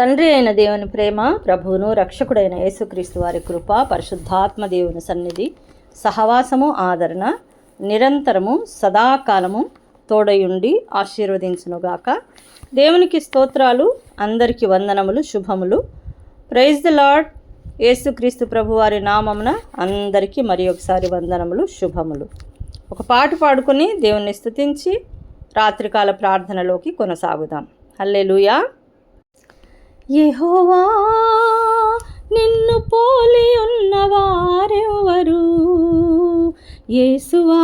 తండ్రి అయిన దేవుని ప్రేమ ప్రభువును రక్షకుడైన యేసుక్రీస్తు వారి కృప పరిశుద్ధాత్మ దేవుని సన్నిధి సహవాసము ఆదరణ నిరంతరము సదాకాలము తోడయుండి ఆశీర్వదించునుగాక. దేవునికి స్తోత్రాలు అందరికీ వందనములు శుభములు. ప్రైజ్ ద లాడ్ యేసుక్రీస్తు ప్రభు వారి నామమున అందరికీ మరి ఒకసారి వందనములు శుభములు. ఒక పాట పాడుకొని దేవుణ్ణి స్థుతించి రాత్రికాల ప్రార్థనలోకి కొనసాగుదాం. హల్లెలూయా. యెహోవా నిన్ను పోలి ఉన్నవారెవరు యేసువా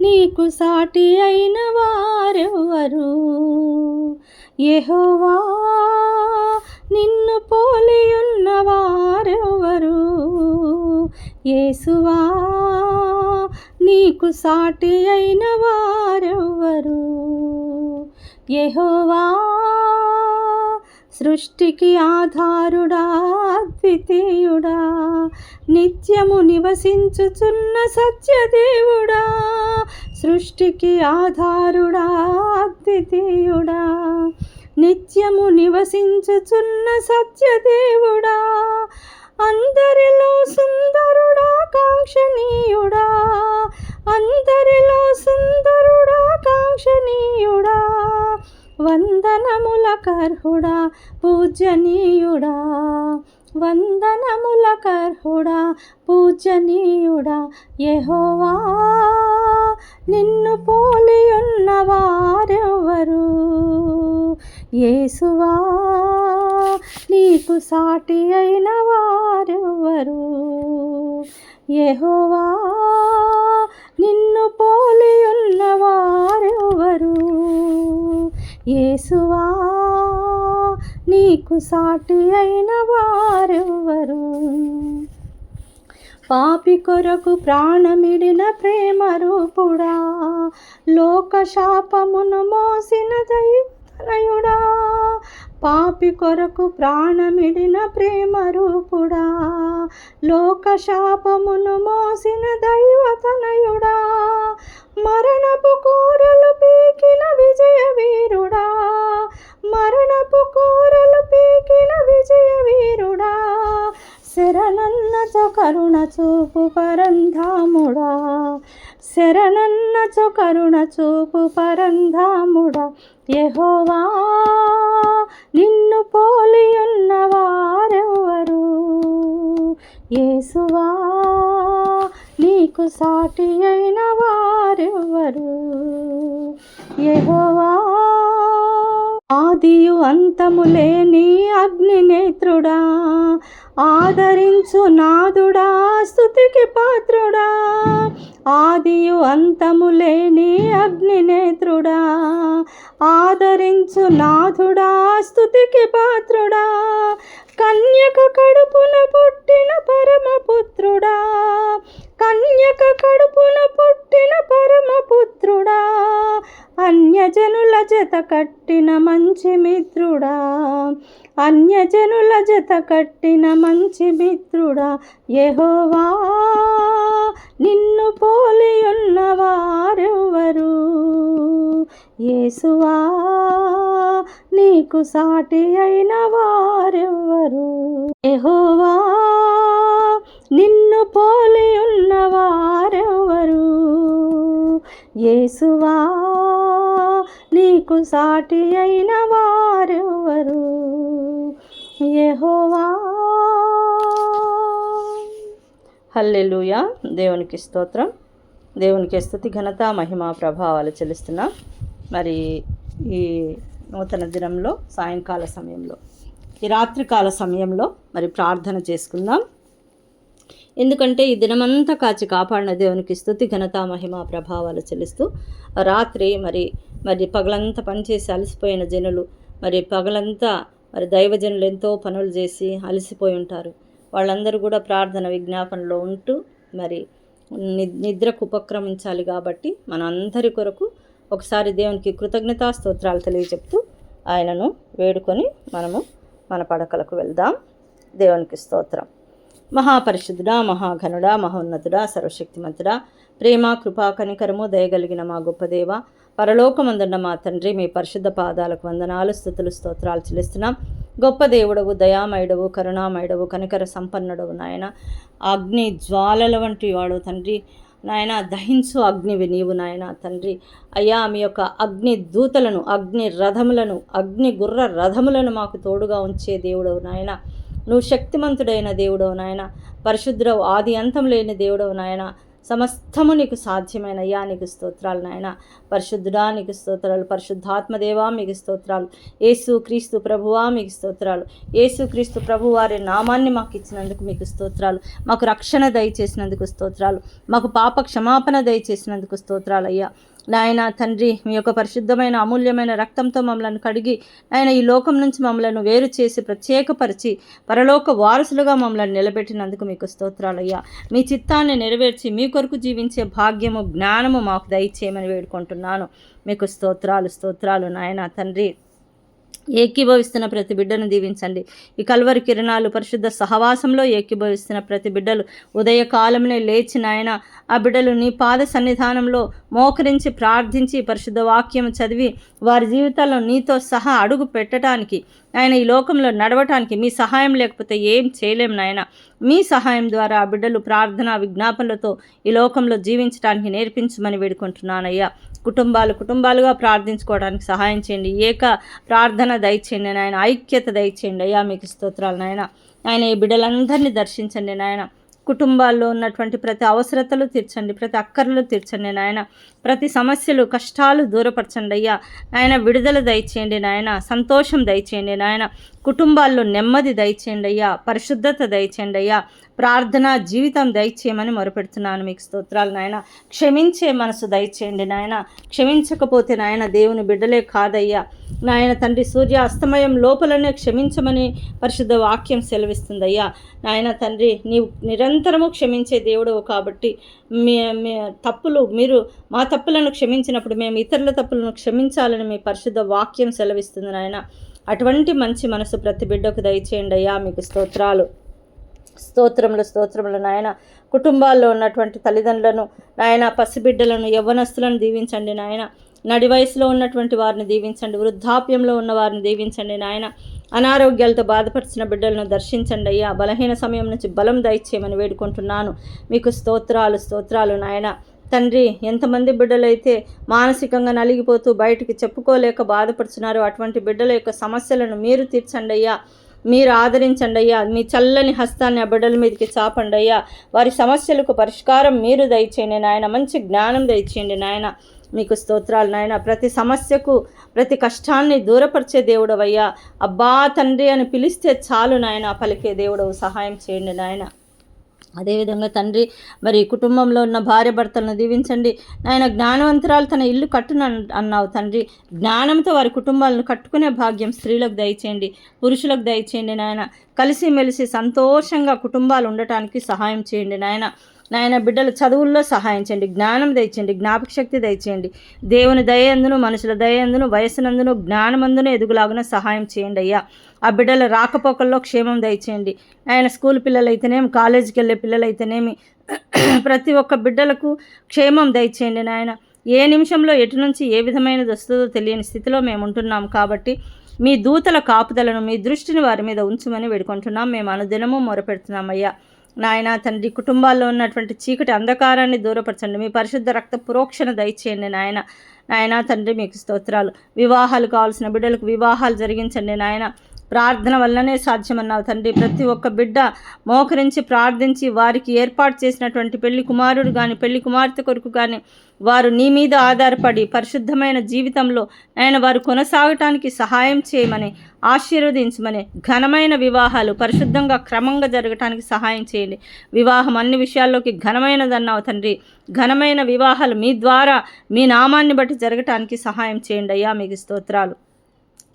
నీకు సాటి అయిన వారెవరు? యెహోవా నిన్ను పోలి ఉన్నవారెవరు యేసువా నీకు సాటి అయిన వారెవరు? యెహోవా సృష్టికి ఆధారుడా ద్వితీయుడా నిత్యము నివసించుచున్న సత్యదేవుడా సృష్టికి ఆధారుడా ద్వితీయుడా నిత్యము నివసించుచున్న సత్యదేవుడా అందరిలో సుందరుడా కాంక్షణీయుడా అందరిలో సుందరుడా కర్హుడా పూజనీయుడా. వందనముల కర్హుడా పూజనీయుడా. యహోవా నిన్ను పోలి ఉన్నవారెవరు యేసువా నీకు సాటి అయిన వారెవరు? యెహోవా నిన్ను పోలి ఉన్నవారెవరు యేసువా నీకు సాటి అయిన వారెవ్వరు? పాపి కొరకు ప్రాణమిడిన ప్రేమ రూపుడా లోక శాపమును మోసిన దైవతనయుడా పాపి కొరకు ప్రాణమిడిన ప్రేమ రూపుడా లోక శాపమును మోసిన చూపు పరంధాముడా. శరణన్నచో కరుణ చూపు పరంధాముడా. యెహోవా నిన్ను పోలి ఉన్నవారెవరు యేసువా నీకు సాటి అయిన వారెవరు యెహోవా ఆదియు అంతము లేని అగ్నినేత్రుడా. ఆదరించు నాదుడా స్తుతికి పాత్రుడా. ఆదియు అంతము లేని అగ్నినేత్రుడా ఆదరించు నాథుడా స్తుతికి పాత్రుడా. కన్యక కడుపున పుట్టిన పరమపుత్రుడా. కన్యక కడుపున పుట్టిన పరమపుత్రుడా. అన్యజనుల జత కట్టిన మంచి మిత్రుడా. అన్యజనుల జత కట్టిన మంచి మిత్రుడా యహోవా. నిన్ను పోలి ఉన్నవారెవరు యేసువా నీకు సాటి అయిన వారెవ్వరు? యెహోవా నిన్ను పోలి ఉన్నవారెవ్వరు యేసువా నీకు సాటి అయిన వారెవ్వరు? యెహోవా. హల్లెలూయా. దేవునికి స్తోత్రం. దేవునికి స్థుతి ఘనత మహిమ ప్రభావాలు చెల్లిస్తున్నాం. మరి ఈ నూతన దినంలో సాయంకాల సమయంలో ఈ రాత్రికాల సమయంలో మరి ప్రార్థన చేసుకుందాం. ఎందుకంటే ఈ దినమంతా కాచి కాపాడిన దేవునికి స్థుతి ఘనత మహిమ ప్రభావాలు చెల్లిస్తూ రాత్రి మరి మరి పగలంతా పనిచేసి అలసిపోయిన జనులు మరి పగలంతా మరి దైవజనులు ఎంతో పనులు చేసి అలసిపోయి ఉంటారు. వాళ్ళందరూ కూడా ప్రార్థన విజ్ఞాపనలో ఉంటూ మరి ని- నిద్రకు ఉపక్రమించాలి కాబట్టి మన అందరి కొరకు ఒకసారి దేవునికి కృతజ్ఞతా స్తోత్రాలు తెలియజెప్తూ ఆయనను వేడుకొని మనము మన పడకలకు వెళ్దాం. దేవునికి స్తోత్రం. మహాపరిశుద్ధుడా మహాఘనుడా మహోన్నతుడా సర్వశక్తిమంతుడా ప్రేమ కృపా కనికరము దయగలిగిన మా గొప్ప దేవ పరలోకమందున్న మా తండ్రి మీ పరిశుద్ధ పాదాలకు వందనాలు స్థుతులు స్తోత్రాలు చెల్లిస్తున్నాం. గొప్ప దేవుడవు దయామయుడవు కరుణామయుడవు కనికర సంపన్నుడవు నాయన. అగ్ని జ్వాలల వంటి వాడు తండ్రి. నాయన దహించు అగ్నివి నీవు నాయన తండ్రి. అయ్యా మీ యొక్క అగ్ని దూతలను అగ్ని రథములను అగ్ని గుర్ర రథములను మాకు తోడుగా ఉంచే దేవుడవు నాయన. నువ్వు శక్తిమంతుడైన దేవుడవు నాయన. పరిశుద్ధుడవు ఆది అంతం లేని దేవుడవు నాయన. సమస్తము నీకు సాధ్యమైన. అయ్యా నీకు స్తోత్రాలు నాయన. పరిశుద్ధుడా నీకు స్తోత్రాలు. పరిశుద్ధాత్మదేవా మీకు స్తోత్రాలు. యేసు క్రీస్తు ప్రభువా మీకు స్తోత్రాలు. యేసు క్రీస్తు ప్రభు వారి నామాన్ని మాకు ఇచ్చినందుకు మీకు స్తోత్రాలు. మాకు రక్షణ దయచేసినందుకు స్తోత్రాలు. మాకు పాప క్షమాపణ దయచేసినందుకు స్తోత్రాలు అయ్యా. నాయన తండ్రి మీ యొక్క పరిశుద్ధమైన అమూల్యమైన రక్తంతో మమ్మల్ని కడిగి ఆయన ఈ లోకం నుంచి మమ్మలను వేరు చేసి ప్రత్యేకపరిచి పరలోక వారసులుగా మమ్మల్ని నిలబెట్టినందుకు మీకు స్తోత్రాలయ్యా. మీ చిత్తాన్ని నెరవేర్చి మీ కొరకు జీవించే భాగ్యము జ్ఞానము మాకు దయచేయమని వేడుకుంటున్నాను. మీకు స్తోత్రాలు స్తోత్రాలు నాయన తండ్రి. ఏకీభవిస్తున్న ప్రతి బిడ్డను దీవించండి. ఈ కల్వరి కిరణాలు పరిశుద్ధ సహవాసంలో ఏకీభవిస్తున్న ప్రతి బిడ్డలు ఉదయకాలంలో లేచి నాయన ఆ బిడ్డలు నీ పాద సన్నిధానంలో మోకరించి ప్రార్థించి పరిశుద్ధ వాక్యం చదివి వారి జీవితాల్లో నీతో సహా అడుగు పెట్టడానికి ఆయన ఈ లోకంలో నడవటానికి మీ సహాయం లేకపోతే ఏం చేయలేం నాయన. మీ సహాయం ద్వారా ఆ బిడ్డలు ప్రార్థన విజ్ఞాపనలతో ఈ లోకంలో జీవించడానికి నేర్పించమని వేడుకుంటున్నానయ్యా. కుటుంబాలు కుటుంబాలుగా ప్రార్థించుకోవడానికి సహాయం చేయండి. ఏక ప్రార్థన దయచేయండి నాయన. ఐక్యత దయచేయండి అయ్యా మీకు స్తోత్రాలు నాయన. ఆయన ఈ బిడ్డలందరినీ దర్శించండి నాయన. కుటుంబాల్లో ఉన్నటువంటి ప్రతి అవసరతలు తీర్చండి ప్రతి అక్కర్లు తీర్చండి నాయన. ప్రతి సమస్యలు కష్టాలు దూరపరచండి అయ్యా. నాయన విడుదల దయచేయండి నాయన. సంతోషం దయచేయండి నాయన. కుటుంబాల్లో నెమ్మది దయచేయండి అయ్యా. పరిశుద్ధత దయచేయండి అయ్యా. ప్రార్థన జీవితం దయచేయమని మొరపెడుతున్నాను మీకు స్తోత్రాలు నాయన. క్షమించే మనసు దయచేయండి నాయన. క్షమించకపోతే నాయన దేవుని బిడ్డలే కాదయ్యా. నాయన తండ్రి సూర్య అస్తమయం లోపలనే క్షమించమని పరిశుద్ధ వాక్యం సెలవిస్తుందయ్యా. నాయన తండ్రి నీవు నిరంతరము క్షమించే దేవుడు కాబట్టి మీ మీ తప్పులు మీరు మా తప్పులను క్షమించినప్పుడు మేము ఇతరుల తప్పులను క్షమించాలని మీ పరిశుద్ధ వాక్యం సెలవిస్తుంది నాయన. అటువంటి మంచి మనసు ప్రతి బిడ్డకు దయచేయండి అయ్యా మీకు స్తోత్రాలు. స్తోత్రములు స్తోత్రములు. నాయన కుటుంబాల్లో ఉన్నటువంటి తల్లిదండ్రులను నాయన పసిబిడ్డలను యవ్వనస్తులను దీవించండి నాయన. నడి వయసులో ఉన్నటువంటి వారిని దీవించండి వృద్ధాప్యంలో ఉన్న వారిని దీవించండి నాయన. అనారోగ్యాలతో బాధపరిచిన బిడ్డలను దర్శించండి అయ్యా. బలహీన సమయం నుంచి బలం దయచేయమని వేడుకుంటున్నాను. మీకు స్తోత్రాలు స్తోత్రాలు నాయన. తండ్రి ఎంతమంది బిడ్డలైతే మానసికంగా నలిగిపోతూ బయటికి చెప్పుకోలేక బాధపడుతున్నారో అటువంటి బిడ్డల యొక్క సమస్యలను మీరు తీర్చండి అయ్యా. మీరు ఆదరించండి అయ్యా. మీ చల్లని హస్తాన్ని ఆ బిడ్డల మీదకి చాపండి అయ్యా. వారి సమస్యలకు పరిష్కారం మీరు దయచేయండి నాయన. మంచి జ్ఞానం దయచేయండి నాయన. మీకు స్తోత్రాలు నాయన. ప్రతి సమస్యకు ప్రతి కష్టాన్ని దూరపరిచే దేవుడవయ్యా. అబ్బా తండ్రి అని పిలిస్తే చాలు నాయన. పలికే దేవుడవు సహాయం చేయండి నాయన. అదేవిధంగా తండ్రి మరి కుటుంబంలో ఉన్న భార్య భర్తలను దీవించండి. నాయన జ్ఞానవంతరాలు తన ఇల్లు కట్టున అన్నావు తండ్రి. జ్ఞానంతో వారి కుటుంబాలను కట్టుకునే భాగ్యం స్త్రీలకు దయచేయండి పురుషులకు దయచేయండి నాయన. కలిసిమెలిసి సంతోషంగా కుటుంబాలు ఉండటానికి సహాయం చేయండి నాయన. నాయన బిడ్డల చదువుల్లో సహాయం చేయండి జ్ఞానం దయచేయండి జ్ఞాపక శక్తి దయచేయండి. దేవుని దయందును మనుషుల దయందును వయసునందును జ్ఞానమందును ఎదుగులాగున సహాయం చేయండి అయ్యా. ఆ బిడ్డల రాకపోకల్లో క్షేమం దయచేయండి. ఆయన స్కూల్ పిల్లలైతేనేమి కాలేజీకి వెళ్ళే పిల్లలైతేనేమి ప్రతి ఒక్క బిడ్డలకు క్షేమం దయచేయండి నాయన. ఏ నిమిషంలో ఎటు నుంచి ఏ విధమైనది వస్తుందో తెలియని స్థితిలో మేము ఉంటున్నాం కాబట్టి మీ దూతల కాపుదలను మీ దృష్టిని వారి మీద ఉంచమని వేడుకుంటున్నాం. మేము అనుదినము మొరపెడుతున్నామయ్యా నాయన తండ్రి కుటుంబాల్లో ఉన్నటువంటి చీకటి అంధకారాన్ని దూరపరచండి. మీ పరిశుద్ధ రక్త పురోక్షణ దయచేయండి నాయన. నాయన తండ్రి మీకు స్తోత్రాలు. వివాహాలు కావాల్సిన బిడ్డలకు వివాహాలు జరిగించండి నాయన. ప్రార్థన వల్లనే సాధ్యమన్నావు తండ్రి. ప్రతి ఒక్క బిడ్డ మోకరించి ప్రార్థించి వారికి ఏర్పాటు చేసినటువంటి పెళ్ళి కుమారుడు కానీ పెళ్ళి కుమార్తె కొరకు కానీ వారు నీ మీద ఆధారపడి పరిశుద్ధమైన జీవితంలో ఆయన వారు కొనసాగటానికి సహాయం చేయమని ఆశీర్వదించమని ఘనమైన వివాహాలు పరిశుద్ధంగా క్రమంగా జరగటానికి సహాయం చేయండి. వివాహం అన్ని విషయాల్లోకి ఘనమైనదన్నావు తండ్రి. ఘనమైన వివాహాలు మీ ద్వారా మీ నామాన్ని బట్టి జరగటానికి సహాయం చేయండి. అయ్యా మీకు స్తోత్రాలు.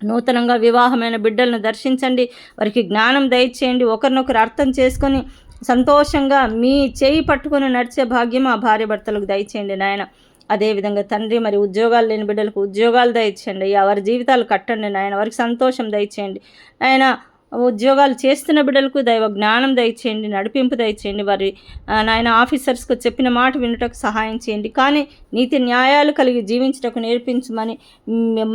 నూతనంగా వివాహమైన బిడ్డలను దర్శించండి. వారికి జ్ఞానం దయచేయండి. ఒకరినొకరు అర్థం చేసుకొని సంతోషంగా మీ చేయి పట్టుకొని నడిచే భాగ్యం ఆ భార్య భర్తలకు దయచేయండి నాయన. అదేవిధంగా తండ్రి మరి ఉద్యోగాలు లేని బిడ్డలకు ఉద్యోగాలు దయచేయండి. అయ్యా వారి జీవితాలు కట్టండి నాయన. వారికి సంతోషం దయచేయండి. ఆయన ఉద్యోగాలు చేస్తున్న బిడ్డలకు దైవ జ్ఞానం దయచేయండి నడిపింపు దయచేయండి. వారి నాయన ఆఫీసర్స్కు చెప్పిన మాట వినుటకు సహాయం చేయండి. కానీ నీతి న్యాయాలు కలిగి జీవించుటకు నేర్పించమని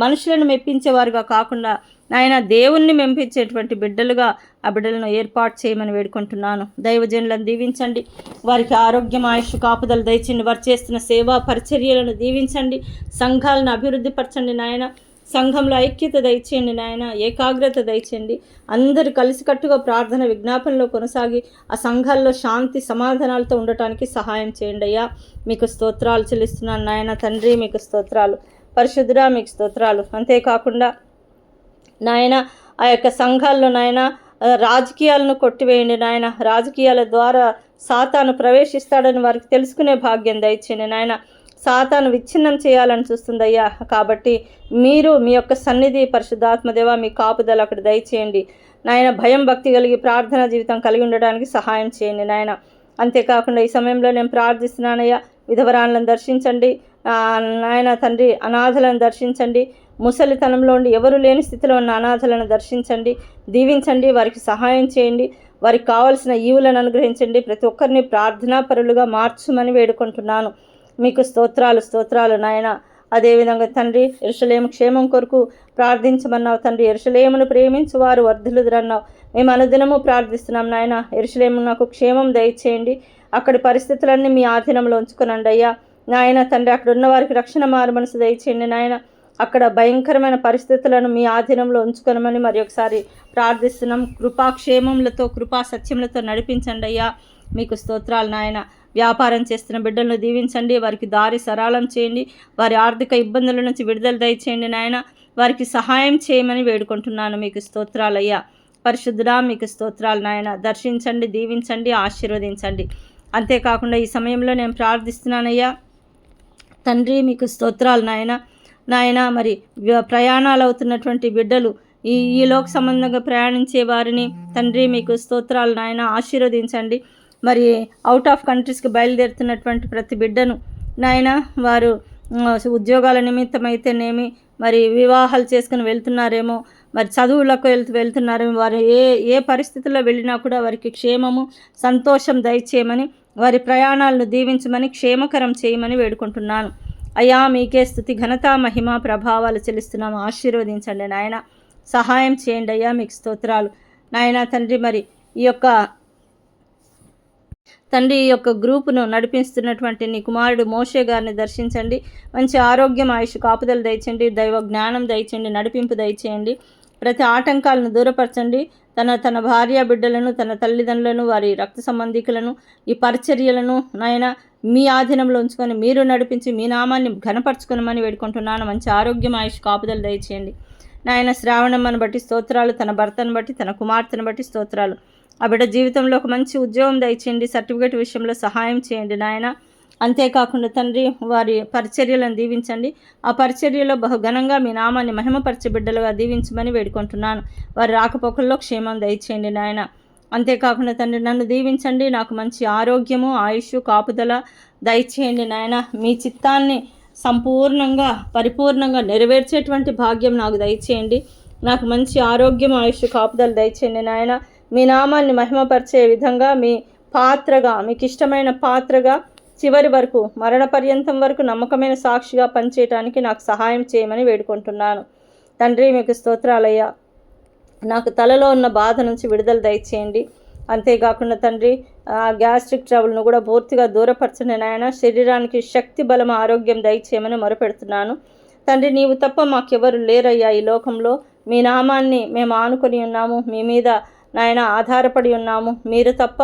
మనుషులను మెప్పించేవారుగా కాకుండా నాయన దేవుణ్ణి మెంపించేటువంటి బిడ్డలుగా ఆ బిడ్డలను ఏర్పాటు చేయమని వేడుకుంటున్నాను. దైవజనులను దీవించండి. వారికి ఆరోగ్యం ఆయుష్ కాపుదలు దయచండి వారు చేస్తున్న సేవా పరిచర్యలను దీవించండి. సంఘాలను అభివృద్ధి పరచండి నాయన. సంఘంలో ఐక్యత దయచేయండి నాయన ఏకాగ్రత దయచేయండి. అందరూ కలిసికట్టుగా ప్రార్థన విజ్ఞాపనలో కొనసాగి ఆ సంఘాల్లో శాంతి సమాధానాలతో ఉండటానికి సహాయం చేయండి అయ్యా. మీకు స్తోత్రాలు చెల్లిస్తున్నాను నాయన తండ్రి మీకు స్తోత్రాలు. పరిశుద్ధురా మీకు స్తోత్రాలు. అంతేకాకుండా నాయన ఆ యొక్క సంఘాల్లో నాయన రాజకీయాలను కొట్టివేయండి నాయన. రాజకీయాల ద్వారా సాతాను ప్రవేశిస్తాడని వారికి తెలుసుకునే భాగ్యం దయచేయండి నాయన. సాతాను విచ్ఛిన్నం చేయాలని చూస్తుందయ్యా. కాబట్టి మీరు మీ యొక్క సన్నిధి పరిశుద్ధాత్మదేవ మీ కాపుదల అక్కడ దయచేయండి. నాయన భయం భక్తి కలిగి ప్రార్థనా జీవితం కలిగి ఉండడానికి సహాయం చేయండి నాయన. అంతేకాకుండా ఈ సమయంలో నేను ప్రార్థిస్తున్నానయ్యా విధవరాలను దర్శించండి. నాయన తండ్రి అనాథలను దర్శించండి. ముసలితనంలో ఉండి ఎవరు లేని స్థితిలో ఉన్న అనాథలను దర్శించండి. దీవించండి వారికి సహాయం చేయండి. వారికి కావలసిన ఈవులను అనుగ్రహించండి. ప్రతి ఒక్కరిని ప్రార్థనా పరులుగా మార్చుమని వేడుకుంటున్నాను. మీకు స్తోత్రాలు స్తోత్రాలు నాయన. అదేవిధంగా తండ్రి ఎరుషలేము క్షేమం కొరకు ప్రార్థించమన్నావు తండ్రి. ఎరుషలేమును ప్రేమించు వారు వర్ధులుదురన్నావు మేము అనుదినము ప్రార్థిస్తున్నాం నాయన. ఎరుషలేము నాకు క్షేమం దయచేయండి. అక్కడి పరిస్థితులన్నీ మీ ఆధీనంలో ఉంచుకునండి అయ్యా. నాయన తండ్రి అక్కడ ఉన్న వారికి రక్షణ మారు మనసు దయచేయండి నాయన. అక్కడ భయంకరమైన పరిస్థితులను మీ ఆధీనంలో ఉంచుకొనమని మరి ఒకసారి ప్రార్థిస్తున్నాం. కృపాక్షేమములతో కృపా సత్యములతో నడిపించండి అయ్యా. మీకు స్తోత్రాలు నాయన. వ్యాపారం చేస్తున్న బిడ్డలను దీవించండి. వారికి దారి సరళం చేయండి. వారి ఆర్థిక ఇబ్బందుల నుంచి విడుదల దయచేయండి నాయన. వారికి సహాయం చేయమని వేడుకుంటున్నాను. మీకు స్తోత్రాలయ్యా. పరిశుద్ధుడా మీకు స్తోత్రాలు నాయన. దర్శించండి దీవించండి ఆశీర్వదించండి. అంతేకాకుండా ఈ సమయంలో నేను ప్రార్థిస్తున్నానయ్యా. తండ్రి మీకు స్తోత్రాలు నాయన. నాయన మరి ప్రయాణాలు అవుతున్నటువంటి బిడ్డలు ఈ ఈ లోక సంబంధంగా ప్రయాణించే వారిని తండ్రి మీకు స్తోత్రాలు నాయన. ఆశీర్వదించండి. మరి అవుట్ ఆఫ్ కంట్రీస్కి బయలుదేరుతున్నటువంటి ప్రతి బిడ్డను నాయన వారు ఉద్యోగాల నిమిత్తమైతేనేమి మరి వివాహాలు చేసుకుని వెళ్తున్నారేమో మరి చదువులకు వెళ్తూ వెళ్తున్నారేమో వారు ఏ ఏ పరిస్థితుల్లో వెళ్ళినా కూడా వారికి క్షేమము సంతోషం దయచేయమని వారి ప్రయాణాలను దీవించమని క్షేమకరం చేయమని వేడుకుంటున్నాను. అయ్యా మీకే స్థుతి ఘనత మహిమ ప్రభావాలు చెల్లిస్తున్నాము. ఆశీర్వదించండి నాయన. సహాయం చేయండి అయ్యా మీకు స్తోత్రాలు. నాయన తండ్రి మరి ఈ యొక్క తండ్రి యొక్క గ్రూపును నడిపిస్తున్నటువంటి నీ కుమారుడు మోషే గారిని దర్శించండి. మంచి ఆరోగ్యం ఆయుష్ కాపుదలు దయచండి దైవ జ్ఞానం దయచేయండి. నడిపింపు దయచేయండి. ప్రతి ఆటంకాలను దూరపరచండి. తన తన భార్య బిడ్డలను తన తల్లిదండ్రులను వారి రక్త సంబంధికులను ఈ పరిచర్యలను నాయన మీ ఆధీనంలో ఉంచుకొని మీరు నడిపించి మీ నామాన్ని ఘనపరచుకునమని వేడుకుంటున్నాను. మంచి ఆరోగ్యం ఆయుష్ కాపుదలు దయచేయండి. నాయన శ్రావణమ్మను బట్టి స్తోత్రాలు తన భర్తను బట్టి తన కుమార్తెను బట్టి స్తోత్రాలు. ఆ బిడ్డ జీవితంలో ఒక మంచి ఉద్యోగం దయచేయండి సర్టిఫికేట్ విషయంలో సహాయం చేయండి నాయన. అంతేకాకుండా తండ్రి వారి పరిచర్యలను దీవించండి. ఆ పరిచర్యలో బహుఘనంగా మీ నామాన్ని మహిమపరిచే బిడ్డలుగా దీవించమని వేడుకుంటున్నాను. వారి రాకపోకల్లో క్షేమం దయచేయండి నాయన. అంతేకాకుండా తండ్రి నన్ను దీవించండి. నాకు మంచి ఆరోగ్యము ఆయుష్ కాపుదల దయచేయండి నాయన. మీ చిత్తాన్ని సంపూర్ణంగా పరిపూర్ణంగా నెరవేర్చేటువంటి భాగ్యం నాకు దయచేయండి. నాకు మంచి ఆరోగ్యం ఆయుష్ కాపుదలు దయచేయండి నాయన. మీ నామాన్ని మహిమపరిచే విధంగా మీ పాత్రగా మీకు ఇష్టమైన పాత్రగా చివరి వరకు మరణ పర్యంతం వరకు నమ్మకమైన సాక్షిగా పనిచేయటానికి నాకు సహాయం చేయమని వేడుకుంటున్నాను. తండ్రి మీకు స్తోత్రాలయ్యా. నాకు తలలో ఉన్న బాధ నుంచి విడుదల దయచేయండి. అంతేకాకుండా తండ్రి ఆ గ్యాస్ట్రిక్ ట్రబుల్ను కూడా పూర్తిగా దూరపరచని నాయన. శరీరానికి శక్తి బలం ఆరోగ్యం దయచేయమని మొరపెడుతున్నాను. తండ్రి నీవు తప్ప మాకెవరు లేరయ్యా ఈ లోకంలో. మీ నామాన్ని మేము ఆనుకొని ఉన్నాము. మీ మీద నాయన ఆధారపడి ఉన్నాము. మీరు తప్ప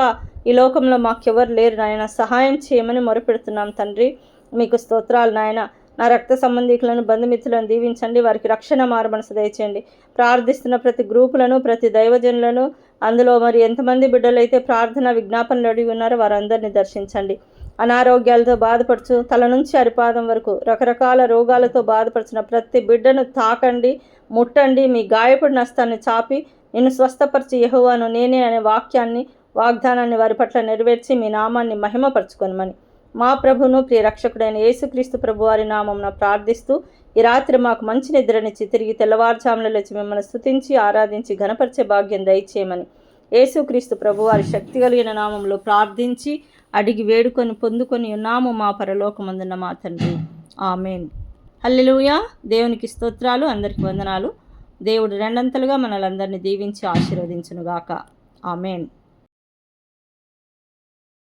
ఈ లోకంలో మాకెవరు లేరు నాయన. సహాయం చేయమని మొరపెడుతున్నాం తండ్రి. మీకు స్తోత్రాలు నాయన. నా రక్త సంబంధికులను బంధుమిత్రులను దీవించండి. వారికి రక్షణ మారుమనసు దయచేయండి. ప్రార్థిస్తున్న ప్రతి గ్రూపులను ప్రతి దైవజనులను అందులో మరి ఎంతమంది బిడ్డలైతే ప్రార్థన విజ్ఞాపనలు అడిగి ఉన్నారో వారందరినీ దర్శించండి. అనారోగ్యాలతో బాధపడుచు తల నుంచి అరిపాదం వరకు రకరకాల రోగాలతో బాధపడుచున్న ప్రతి బిడ్డను తాకండి ముట్టండి. మీ గాయపడిన హస్తాన్ని చాపి నిన్ను స్వస్థపరిచి యహోవాను నేనే అనే వాక్యాన్ని వాగ్దానాన్ని వారి పట్ల నెరవేర్చి మీ నామాన్ని మహిమపరచుకొనమని. మా ప్రభును ప్రియ రక్షకుడైన యేసుక్రీస్తు ప్రభు వారి ప్రార్థిస్తూ ఈ రాత్రి మాకు మంచి నిద్రనిచ్చి తిరిగి తెల్లవారుజామున లేచి మిమ్మల్ని స్తుతించి ఆరాధించి ఘనపరిచే భాగ్యం దయచేయమని యేసుక్రీస్తు ప్రభు వారి శక్తి కలిగిన నామంలో ప్రార్థించి అడిగి వేడుకొని పొందుకొని ఉన్నాము మా పరలోకమందున్న మా తండ్రి. ఆమెన్. హల్లెలూయా. దేవునికి స్తోత్రాలు అందరికి వందనాలు. దేవుడు రెండంతలుగా మనలందరినీ దీవించి ఆశీర్వదించునుగాక. ఆమెన్.